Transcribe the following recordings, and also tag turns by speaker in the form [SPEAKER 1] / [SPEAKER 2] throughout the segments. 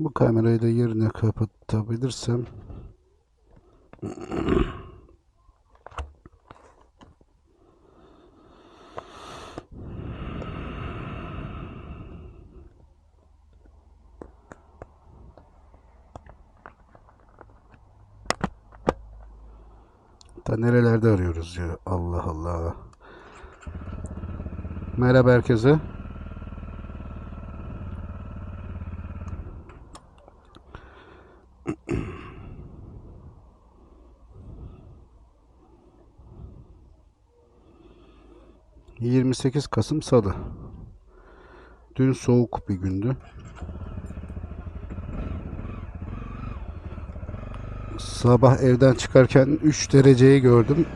[SPEAKER 1] Bu kamerayı da yerine kapatabilirsem. Ta nerelerde arıyoruz ya? Allah Allah. Merhaba herkese. ...28 Kasım Salı. Dün soğuk bir gündü. Sabah evden çıkarken 3 dereceyi gördüm.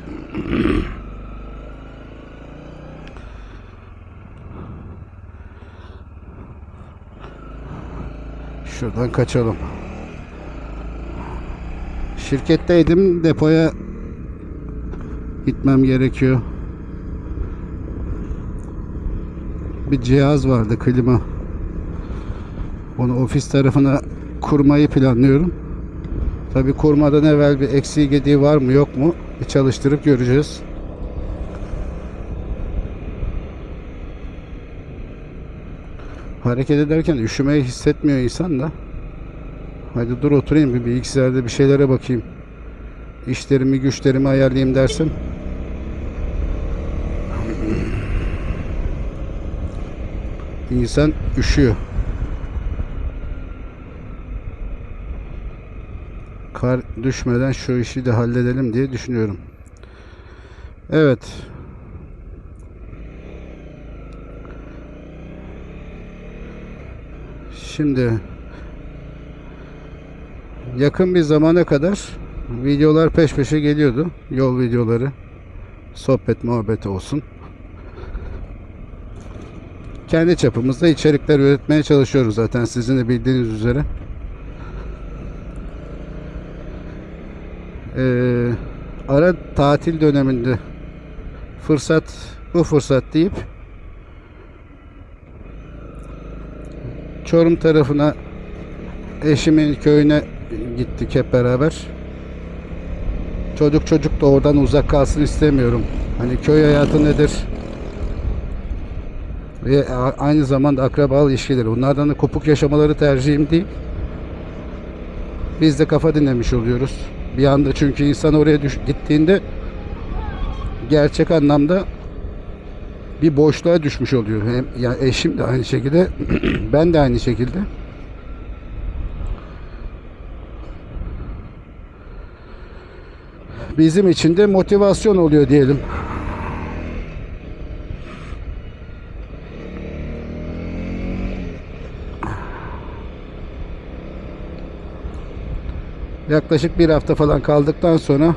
[SPEAKER 1] Şuradan kaçalım. Şirketteydim. Depoya gitmem gerekiyor. Bir cihaz vardı klima. Onu ofis tarafına kurmayı planlıyorum. Tabi kurmadan evvel bir eksiği gediği var mı yok mu bir çalıştırıp göreceğiz. Hareket ederken üşümeyi hissetmiyor insan da. Hadi dur oturayım bir bilgisayarda bir şeylere bakayım. İşlerimi güçlerimi ayarlayayım dersin. İnsan üşüyor. Kar düşmeden şu işi de halledelim diye düşünüyorum. Evet. Şimdi yakın bir zamana kadar videolar peş peşe geliyordu. Yol videoları. Sohbet muhabbet olsun. Kendi çapımızda içerikler üretmeye çalışıyoruz zaten sizin de bildiğiniz üzere. Ee, ara tatil döneminde fırsat bu fırsat deyip Çorum tarafına eşimin köyüne gittik hep beraber. Çocuk çocuk da oradan uzak kalsın istemiyorum. Hani köy hayatı nedir? Ve aynı zamanda akrabalı ilişkileri. Bunlardan da kopuk yaşamaları tercihim değil. Biz de kafa dinlemiş oluyoruz. Bir anda çünkü insan oraya düş- gittiğinde gerçek anlamda bir boşluğa düşmüş oluyor. Hem ya eşim de aynı şekilde, ben de aynı şekilde. Bizim için de motivasyon oluyor diyelim. Yaklaşık bir hafta falan kaldıktan sonra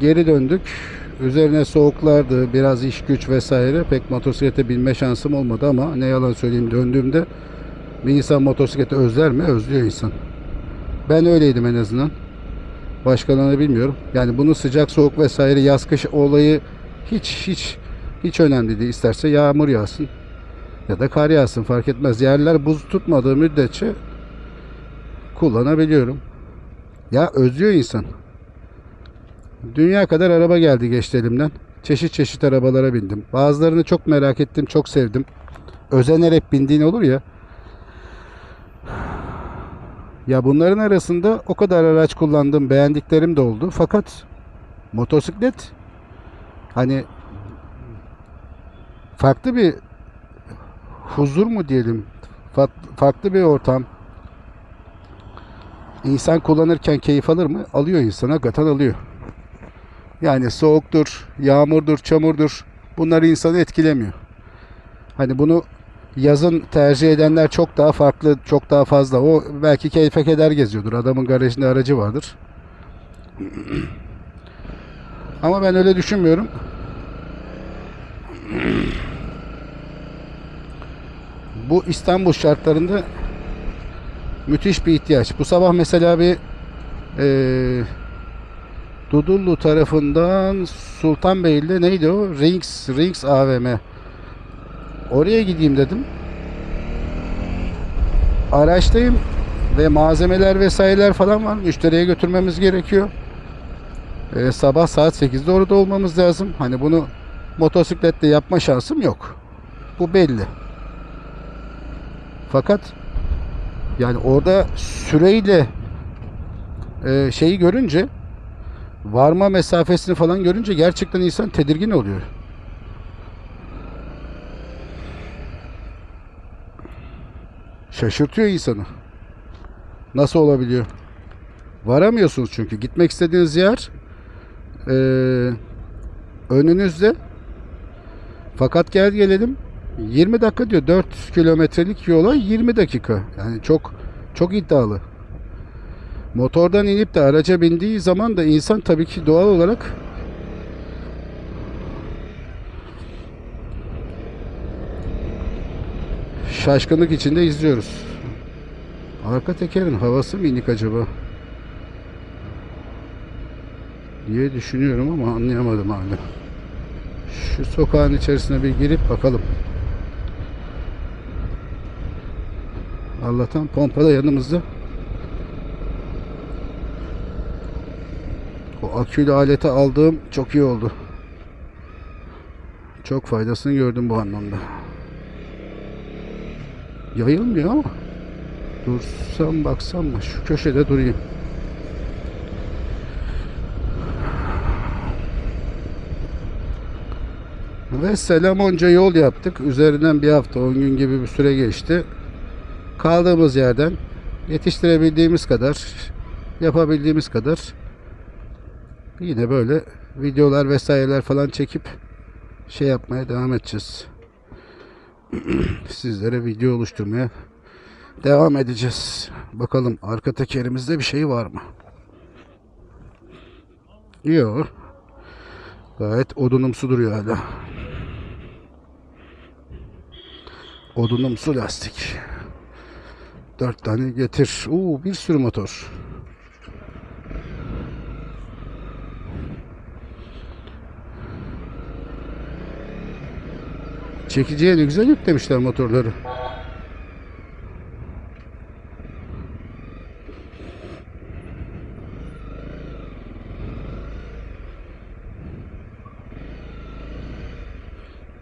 [SPEAKER 1] geri döndük. Üzerine soğuklardı, biraz iş güç vesaire. Pek motosiklete binme şansım olmadı ama ne yalan söyleyeyim döndüğümde bir insan motosikleti özler mi? Özlüyor insan. Ben öyleydim en azından. Başkalarını bilmiyorum. Yani bunu sıcak soğuk vesaire yaz kış olayı hiç hiç hiç önemli değil. İsterse yağmur yağsın ya da kar yağsın fark etmez. Yerler buz tutmadığı müddetçe kullanabiliyorum. Ya özlüyor insan. Dünya kadar araba geldi geçti elimden. Çeşit çeşit arabalara bindim. Bazılarını çok merak ettim, çok sevdim. Özenerek bindiğin olur ya. Ya bunların arasında o kadar araç kullandım, beğendiklerim de oldu. Fakat motosiklet hani farklı bir huzur mu diyelim, fa- farklı bir ortam. İnsan kullanırken keyif alır mı? Alıyor insan, hakikaten alıyor. Yani soğuktur, yağmurdur, çamurdur. Bunlar insanı etkilemiyor. Hani bunu yazın tercih edenler çok daha farklı, çok daha fazla. O belki keyfe keder geziyordur. Adamın garajında aracı vardır. Ama ben öyle düşünmüyorum. Bu İstanbul şartlarında müthiş bir ihtiyaç. Bu sabah mesela bir eee Dudullu tarafından Sultanbeyli'de neydi o? Rings, Rings AVM. Oraya gideyim dedim. araçtayım ve malzemeler vesaireler falan var. Müşteriye götürmemiz gerekiyor. Ee, sabah saat 8'de orada olmamız lazım. Hani bunu motosikletle yapma şansım yok. Bu belli. Fakat yani orada süreyle e, şeyi görünce varma mesafesini falan görünce gerçekten insan tedirgin oluyor. Şaşırtıyor insanı. Nasıl olabiliyor? Varamıyorsunuz çünkü. Gitmek istediğiniz yer e, önünüzde. Fakat gel gelelim 20 dakika diyor. 4 kilometrelik yola 20 dakika. Yani çok çok iddialı. Motordan inip de araca bindiği zaman da insan tabii ki doğal olarak şaşkınlık içinde izliyoruz. Arka tekerin havası mı inik acaba? diye düşünüyorum ama anlayamadım hala. Şu sokağın içerisine bir girip bakalım. Allah'tan pompa da yanımızda. O akülü aleti aldığım çok iyi oldu. Çok faydasını gördüm bu anlamda. Yayılmıyor ama. Dursam baksam mı? Şu köşede durayım. Ve selam onca yol yaptık. Üzerinden bir hafta 10 gün gibi bir süre geçti. Kaldığımız yerden yetiştirebildiğimiz kadar, yapabildiğimiz kadar yine böyle videolar vesaireler falan çekip şey yapmaya devam edeceğiz. Sizlere video oluşturmaya devam edeceğiz. Bakalım arka tekerimizde bir şey var mı? Yok. Gayet odunumsu duruyor hala. Odunumsu lastik. Dört tane getir. Oo, bir sürü motor. Çekiciye ne güzel yüklemişler motorları.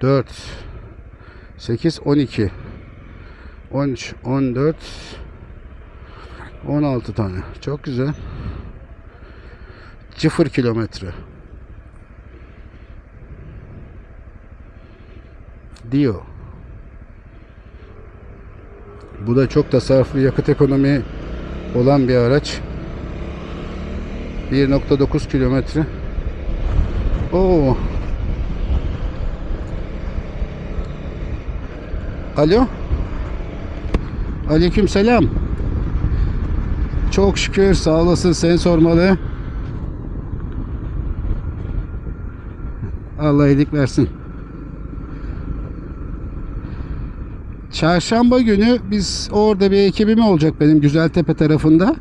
[SPEAKER 1] Dört. 8, 12, 13, 14, 16 tane. Çok güzel. Sıfır kilometre. Diyor. Bu da çok tasarruflu yakıt ekonomi olan bir araç. 1.9 kilometre. Oo, Alo. Aleyküm selam. Çok şükür sağ olasın sen sormalı. Allah iyilik versin. Çarşamba günü biz orada bir ekibim olacak benim Güzeltepe tarafında.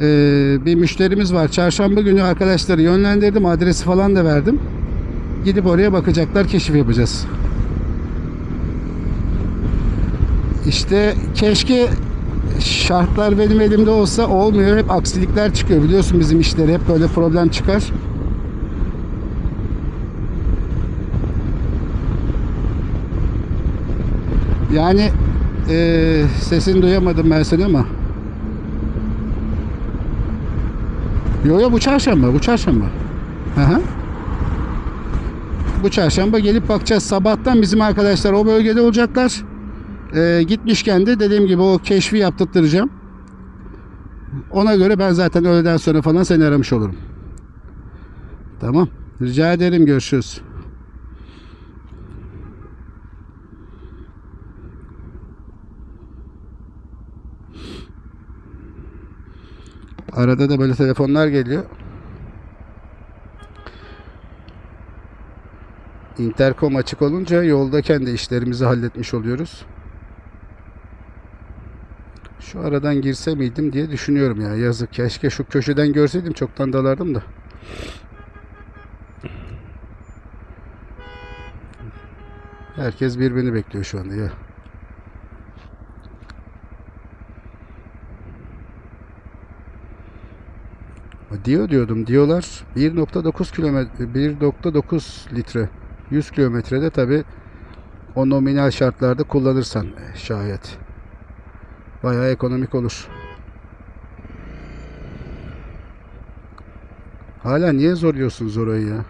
[SPEAKER 1] Ee, bir müşterimiz var. Çarşamba günü arkadaşları yönlendirdim. Adresi falan da verdim. Gidip oraya bakacaklar. Keşif yapacağız. İşte keşke şartlar benim elimde olsa olmuyor. Hep aksilikler çıkıyor. Biliyorsun bizim işleri hep böyle problem çıkar. Yani eee sesini duyamadım ben seni ama. Yo yo bu çarşamba, bu çarşamba. Hı. Bu çarşamba gelip bakacağız. Sabahtan bizim arkadaşlar o bölgede olacaklar. Ee, gitmişken de dediğim gibi o keşfi yaptırtıracağım. Ona göre ben zaten öğleden sonra falan seni aramış olurum. Tamam. Rica ederim. Görüşürüz. Arada da böyle telefonlar geliyor. Interkom açık olunca yoldayken de işlerimizi halletmiş oluyoruz. Şu aradan girse miydim diye düşünüyorum ya. Yazık. Keşke şu köşeden görseydim çoktan dalardım da. Herkes birbirini bekliyor şu anda ya. Diyor diyordum diyorlar 1.9 kilometre 1.9 litre 100 kilometrede tabi o nominal şartlarda kullanırsan şayet bayağı ekonomik olur. Hala niye zoruyorsunuz orayı ya?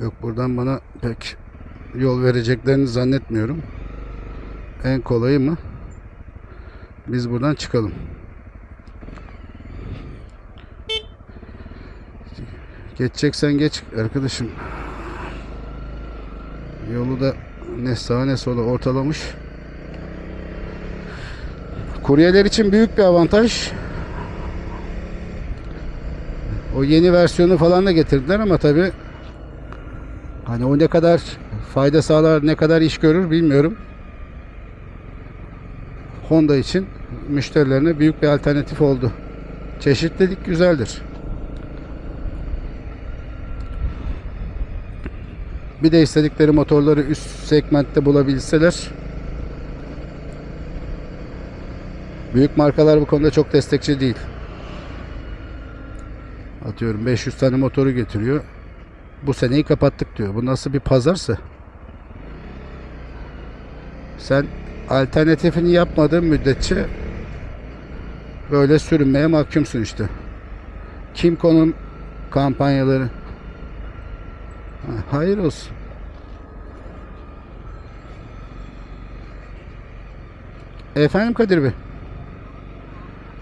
[SPEAKER 1] Yok buradan bana pek yol vereceklerini zannetmiyorum. En kolayı mı? Biz buradan çıkalım. Geçeceksen geç arkadaşım. Yolu da ne sağa ne sola ortalamış. Kuryeler için büyük bir avantaj. O yeni versiyonu falan da getirdiler ama tabi hani o ne kadar fayda sağlar, ne kadar iş görür bilmiyorum. Honda için müşterilerine büyük bir alternatif oldu. Çeşitlilik güzeldir. Bir de istedikleri motorları üst segmentte bulabilseler büyük markalar bu konuda çok destekçi değil. Atıyorum 500 tane motoru getiriyor. Bu seneyi kapattık diyor. Bu nasıl bir pazarsa? Sen alternatifini yapmadığın müddetçe böyle sürünmeye mahkumsun işte. Kim konum kampanyaları. Ha, Hayır olsun. Efendim Kadir Bey.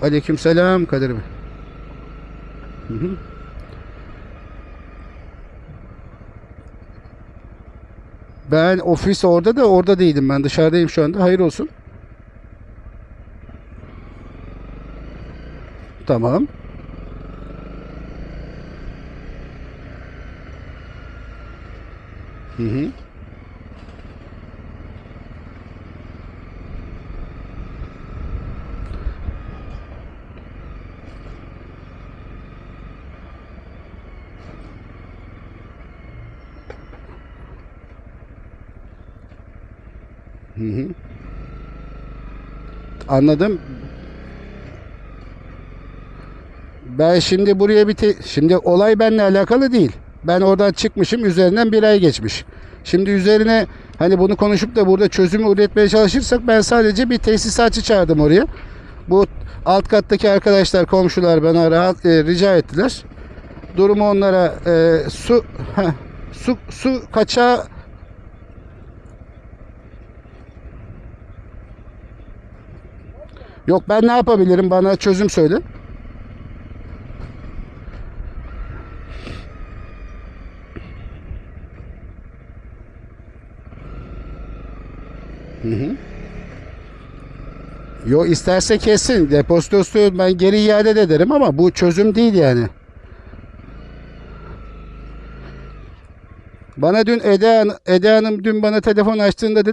[SPEAKER 1] Aleykümselam Kadir Bey. Hı hı. Ben ofis orada da orada değildim ben dışarıdayım şu anda. Hayır olsun. Tamam. Hı hı hı. Anladım. Ben şimdi buraya bir şimdi olay benimle alakalı değil. Ben oradan çıkmışım üzerinden bir ay geçmiş. Şimdi üzerine hani bunu konuşup da burada çözümü üretmeye çalışırsak ben sadece bir tesisatçı çağırdım oraya. Bu alt kattaki arkadaşlar komşular bana rahat e, rica ettiler. Durumu onlara e, su heh, su su kaçağı Yok ben ne yapabilirim? Bana çözüm söyle. Hı hı. Yo isterse kesin. Depozitosu ben geri iade de ederim ama bu çözüm değil yani. Bana dün Eda, Eda Hanım dün bana telefon açtığında dedi